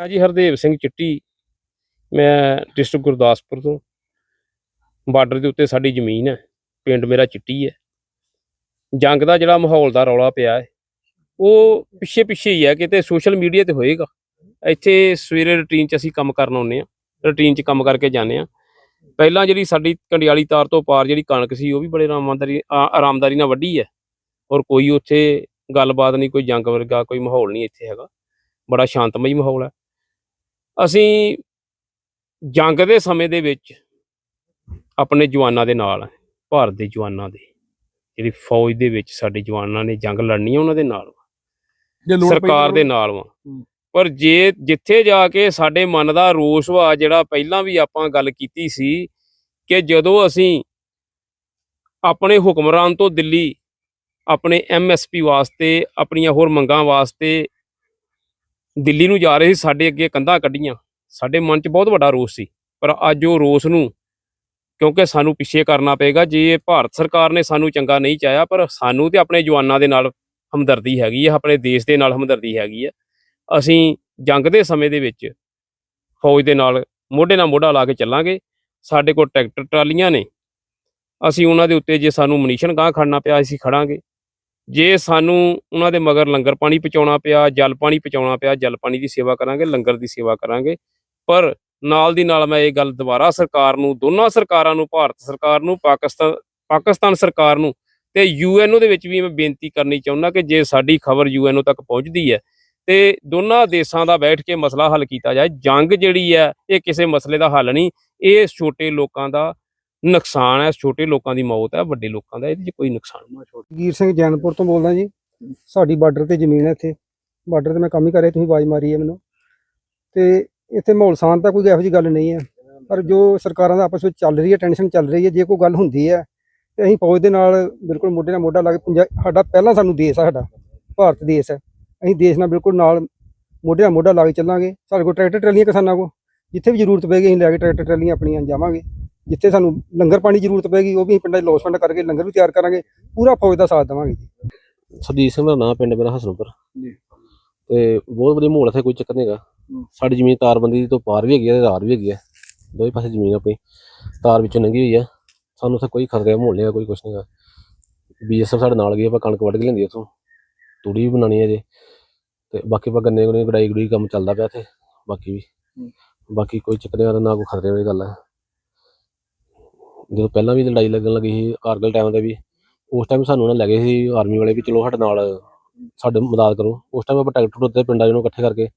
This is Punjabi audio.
ਹਾਂ ਜੀ ਹਰਦੇਵ ਸਿੰਘ ਚਿੱਟੀ। ਮੈਂ ਡਿਸਟ੍ਰਿਕਟ ਗੁਰਦਾਸਪੁਰ ਤੋਂ। ਬਾਰਡਰ ਦੇ ਉੱਤੇ ਸਾਡੀ ਜ਼ਮੀਨ ਹੈ। ਪਿੰਡ ਮੇਰਾ ਚਿੱਟੀ ਹੈ। ਜੰਗ ਦਾ ਜਿਹੜਾ ਮਾਹੌਲ ਦਾ ਰੌਲਾ ਪਿਆ ਹੈ, ਉਹ ਪਿੱਛੇ ਪਿੱਛੇ ਹੀ ਹੈ ਕਿਤੇ ਸੋਸ਼ਲ ਮੀਡੀਆ ਤੇ ਹੋਏਗਾ। ਇੱਥੇ ਸਵੇਰੇ ਰੁਟੀਨ 'ਚ ਅਸੀਂ ਕੰਮ ਕਰਨ ਆਉਂਦੇ ਆ ਰੁਟੀਨ 'ਚ ਕੰਮ ਕਰਕੇ ਜਾਂਦੇ ਆ ਪਹਿਲਾਂ ਜਿਹੜੀ ਸਾਡੀ ਕੰਡਿਆਲੀ ਤਾਰ ਤੋਂ ਪਾਰ ਜਿਹੜੀ ਕਣਕ ਸੀ, ਉਹ ਵੀ ਬੜੇ ਆਰਾਮਦਾਰੀ ਆਰਾਮਦਾਰੀ ਨਾਲ ਵੱਢੀ ਹੈ। ਔਰ ਕੋਈ ਉੱਥੇ ਗੱਲਬਾਤ ਨਹੀਂ, ਕੋਈ ਜੰਗ ਵਰਗਾ ਕੋਈ ਮਾਹੌਲ ਨਹੀਂ ਇੱਥੇ ਹੈਗਾ। ਬੜਾ ਸ਼ਾਂਤਮਈ ਮਾਹੌਲ ਹੈ। ਅਸੀਂ ਜੰਗ ਦੇ ਸਮੇਂ ਦੇ ਵਿੱਚ ਆਪਣੇ ਜਵਾਨਾਂ ਦੇ ਨਾਲ ਭਾਰਤ ਦੇ ਜਵਾਨਾਂ ਦੇ। ਜਿਹੜੀ ਫੌਜ ਦੇ ਵਿੱਚ ਸਾਡੇ ਜਵਾਨਾਂ ਨੇ ਜੰਗ ਲੜਨੀ ਹੈ ਉਹਨਾਂ ਦੇ ਨਾਲ ਸਰਕਾਰ ਦੇ ਨਾਲ ਵਾ। ਪਰ ਜੇ ਜਿੱਥੇ ਜਾ ਕੇ ਸਾਡੇ ਮਨ ਦਾ ਰੋਸ ਵਾ ਜਿਹੜਾ ਪਹਿਲਾਂ ਵੀ ਆਪਾਂ ਗੱਲ ਕੀਤੀ ਸੀ ਕਿ ਜਦੋਂ ਅਸੀਂ ਆਪਣੇ ਹੁਕਮਰਾਨ ਤੋਂ ਦਿੱਲੀ ਆਪਣੇ ਐਮਐਸਪੀ ਵਾਸਤੇ ਆਪਣੀਆਂ ਹੋਰ ਮੰਗਾਂ ਵਾਸਤੇ ਦਿੱਲੀ ਨੂੰ ਜਾ ਰਹੇ ਸੀ, ਸਾਡੇ ਅੱਗੇ ਕੰਧਾਂ ਕੱਢੀਆਂ। ਸਾਡੇ ਮਨ 'ਚ ਬਹੁਤ ਵੱਡਾ ਰੋਸ ਸੀ, ਪਰ ਅੱਜ ਉਹ ਰੋਸ ਨੂੰ, ਕਿਉਂਕਿ ਸਾਨੂੰ ਪਿੱਛੇ ਕਰਨਾ ਪਏਗਾ, ਜੇ ਭਾਰਤ ਸਰਕਾਰ ਨੇ ਸਾਨੂੰ ਚੰਗਾ ਨਹੀਂ ਚਾਹਿਆ, ਪਰ ਸਾਨੂੰ ਤੇ ਆਪਣੇ ਜਵਾਨਾਂ ਦੇ ਨਾਲ ਹਮਦਰਦੀ ਹੈਗੀ ਹੈ ਆਪਣੇ ਦੇਸ਼ ਦੇ ਨਾਲ ਹਮਦਰਦੀ ਹੈਗੀ ਹੈ ਅਸੀਂ ਜੰਗ ਦੇ ਸਮੇਂ ਦੇ ਵਿੱਚ ਫੌਜ ਦੇ ਨਾਲ ਮੋਢੇ ਨਾਲ ਮੋਢਾ ਲਾ ਕੇ ਚੱਲਾਂਗੇ। ਸਾਡੇ ਕੋਲ ਟਰੈਕਟਰ ਟਰਾਲੀਆਂ ਨੇ। ਅਸੀਂ ਉਹਨਾਂ ਦੇ ਉੱਤੇ ਜੇ ਸਾਨੂੰ ਮਨੀਸ਼ਨ ਗਾਹ ਖੜਨਾ ਪਿਆ, ਅਸੀਂ ਖੜਾਂਗੇ। ਜੇ ਸਾਨੂੰ ਉਹਨਾਂ ਦੇ ਮਗਰ ਲੰਗਰ ਪਾਣੀ ਪਹੁੰਚਾਉਣਾ ਪਿਆ, ਜਲ ਪਾਣੀ ਪਹੁੰਚਾਉਣਾ ਪਿਆ, ਜਲ ਪਾਣੀ ਦੀ ਸੇਵਾ ਕਰਾਂਗੇ, ਲੰਗਰ ਦੀ ਸੇਵਾ ਕਰਾਂਗੇ, ਪਰ ਨਾਲ ਦੀ ਨਾਲ ਮੈਂ ਇਹ ਗੱਲ ਦੁਬਾਰਾ ਸਰਕਾਰ ਨੂੰ, ਦੋਨਾਂ ਸਰਕਾਰਾਂ ਨੂੰ, ਭਾਰਤ ਸਰਕਾਰ ਨੂੰ, ਪਾਕਿਸਤਾਨ ਪਾਕਿਸਤਾਨ ਸਰਕਾਰ ਨੂੰ ਤੇ ਯੂਐਨਓ ਦੇ ਵਿੱਚ ਵੀ ਮੈਂ ਬੇਨਤੀ ਕਰਨੀ ਚਾਹੁੰਦਾ ਕਿ ਜੇ ਸਾਡੀ ਖਬਰ ਯੂਐਨਓ ਤੱਕ ਪਹੁੰਚਦੀ ਹੈ ਤੇ ਦੋਨਾਂ ਦੇਸ਼ਾਂ ਦਾ ਬੈਠ ਕੇ ਮਸਲਾ ਹੱਲ ਕੀਤਾ ਜਾਏ। ਜੰਗ ਜਿਹੜੀ ਹੈ, ਇਹ ਕਿਸੇ ਮਸਲੇ ਦਾ ਹੱਲ ਨਹੀਂ, ਇਹ ਛੋਟੇ ਲੋਕਾਂ ਦਾ ਨੁਕਸਾਨ ਹੈ, ਛੋਟੇ ਲੋਕਾਂ ਦੀ ਮੌਤ ਹੈ, ਵੱਡੇ ਲੋਕਾਂ ਦਾ, ਇਹਦੇ 'ਚ ਕੋਈ ਨੁਕਸਾਨ ਨਹੀਂ ਵੀਰ ਸਿੰਘ ਜੈਨਪੁਰ ਤੋਂ ਬੋਲਦਾ ਜੀ। ਸਾਡੀ ਬਾਰਡਰ ਤੇ ਜ਼ਮੀਨ ਹੈ ਇੱਥੇ। ਬਾਰਡਰ ਤੇ ਮੈਂ ਕੰਮ ਹੀ ਕਰ ਰਿਹਾ, ਤੁਸੀਂ ਆਵਾਜ਼ ਮਾਰੀ ਹੈ ਮੈਨੂੰ। ਤੇ ਇੱਥੇ ਮਾਹੌਲ ਸ਼ਾਂਤ ਤਾਂ ਕੋਈ ਇਹੋ ਜਿਹੀ ਗੱਲ ਨਹੀਂ ਹੈ। ਪਰ ਜੋ ਸਰਕਾਰਾਂ ਦਾ ਆਪਸ ਵਿੱਚ ਚੱਲ ਰਹੀ ਹੈ, ਟੈਨਸ਼ਨ ਚੱਲ ਰਹੀ ਹੈ, ਜੇ ਕੋਈ ਗੱਲ ਹੁੰਦੀ ਹੈ, ਤੇ ਅਸੀਂ ਫੌਜ ਦੇ ਨਾਲ ਬਿਲਕੁਲ ਮੋਢੇ ਨਾਲ ਮੋਢਾ ਲਾ ਕੇ ਪੰਜਾ ਸਾਡਾ ਪਹਿਲਾਂ ਸਾਨੂੰ ਦੇਸ਼ ਆ ਸਾਡਾ। ਭਾਰਤ ਦੇਸ਼ ਹੈ। ਅਸੀਂ ਦੇਸ਼ ਨਾਲ ਬਿਲਕੁਲ ਨਾਲ ਮੋਢੇ ਨਾਲ ਮੋਢਾ ਲਾ ਕੇ ਚੱਲਾਂਗੇ। ਸਾਡੇ ਕੋਲ ਟਰੈਕਟਰ ਟਰਾਲੀਆਂ ਕਿਸਾਨਾਂ ਕੋਲ। ਜਿੱਥੇ ਵੀ ਜ਼ਰੂਰਤ ਪਏਗੀ, ਅਸੀਂ ਲੈ ਕੇ ਟਰੈਕਟਰ ਟਰਾਲੀਆਂ ਆਪਣੀਆਂ ਜਾਵਾਂਗੇ। ਜਿੱਥੇ ਸਾਨੂੰ ਲੰਗਰ ਪਾਣੀ ਦੀ ਜ਼ਰੂਰਤ ਪਏਗੀ ਉਹ ਵੀ ਅਸੀਂ ਪਿੰਡਾਂ 'ਚ ਲੋਸਮੈਂਟ ਕਰਕੇ ਲੰਗਰ ਵੀ ਤਿਆਰ ਕਰਾਂਗੇ ਪੂਰਾ ਫੌਜ ਦਾ ਸਾਥ ਦੇਵਾਂਗੇ ਜੀ। ਸਰਜੀਤ ਸਿੰਘ ਦਾ ਨਾਂ ਪਿੰਡ ਮੇਰਾ ਹਸਨਪੁਰ। ਜੀ। ਤੇ ਬਹੁਤ ਵਧੀਆ ਮਾਹੌਲ ਇੱਥੇ ਕੋਈ ਚੱਕਰ ਨਹੀਂ ਹੈਗਾ। ਹੂੰ। ਸਾਡੀ ਜ਼ਮੀਨ ਤਾਰਬੰਦੀ ਤੋਂ ਪਾਰ ਵੀ ਹੈਗੀ ਹੈ ਤੇ ਰਾਰ ਵੀ ਹੈਗੀ ਹੈ ਦੋਵੇਂ ਪਾਸੇ ਜ਼ਮੀਨ ਆਪਣੀ। ਤਾਰ ਵਿੱਚੋਂ ਲੰਘੀ ਹੋਈ ਹੈ ਸਾਨੂੰ ਉੱਥੇ ਕੋਈ ਖਤਰੇ ਮਾਹੌਲ ਨਹੀਂ ਹੈਗਾ ਕੋਈ ਕੁਛ ਨਹੀਂ ਹੈਗਾ। ਬੀਐਸਐਫ ਸਾਡੇ ਨਾਲ ਗਈ ਆਪਾਂ ਕਣਕ ਵੱਢ ਕੇ ਲੈਂਦੀ ਉੱਥੋਂ। ਤੂੜੀ ਵੀ ਬਣਾਉਣੀ ਹੈ ਜੇ ਤੇ ਬਾਕੀ ਆਪਾਂ ਗੰਨੇ ਗੁੰਨੇ ਗੜਾਈ ਗੜੂਈ ਕੰਮ ਚੱਲਦਾ ਪਿਆ ਇੱਥੇ। ਬਾਕੀ ਵੀ। ਬਾਕੀ ਕੋਈ ਚੱਕਰ ਨਹੀਂ ਨਾ ਕੋਈ ਖਤਰੇ ਵਾਲੀ ਗੱਲ ਹੈ ਜਦੋਂ ਪਹਿਲਾਂ ਵੀ ਲੜਾਈ ਲੱਗਣ ਲੱਗੀ ਸੀ ਕਾਰਗਲ ਟਾਈਮ ਤੇ ਵੀ, ਉਸ ਟਾਈਮ ਸਾਨੂੰ ਉਹਨਾਂ ਲੈ ਗਏ ਸੀ ਆਰਮੀ ਵਾਲੇ ਵੀ, ਚਲੋ ਸਾਡੇ ਨਾਲ, ਸਾਡੇ ਮਦਦ ਕਰੋ। ਉਸ ਟਾਈਮ ਆਪਾਂ ਟਰੈਕਟਰ ਉੱਤੇ ਪਿੰਡਾਂ ਜਿਹਨੂੰ ਇਕੱਠੇ ਕਰਕੇ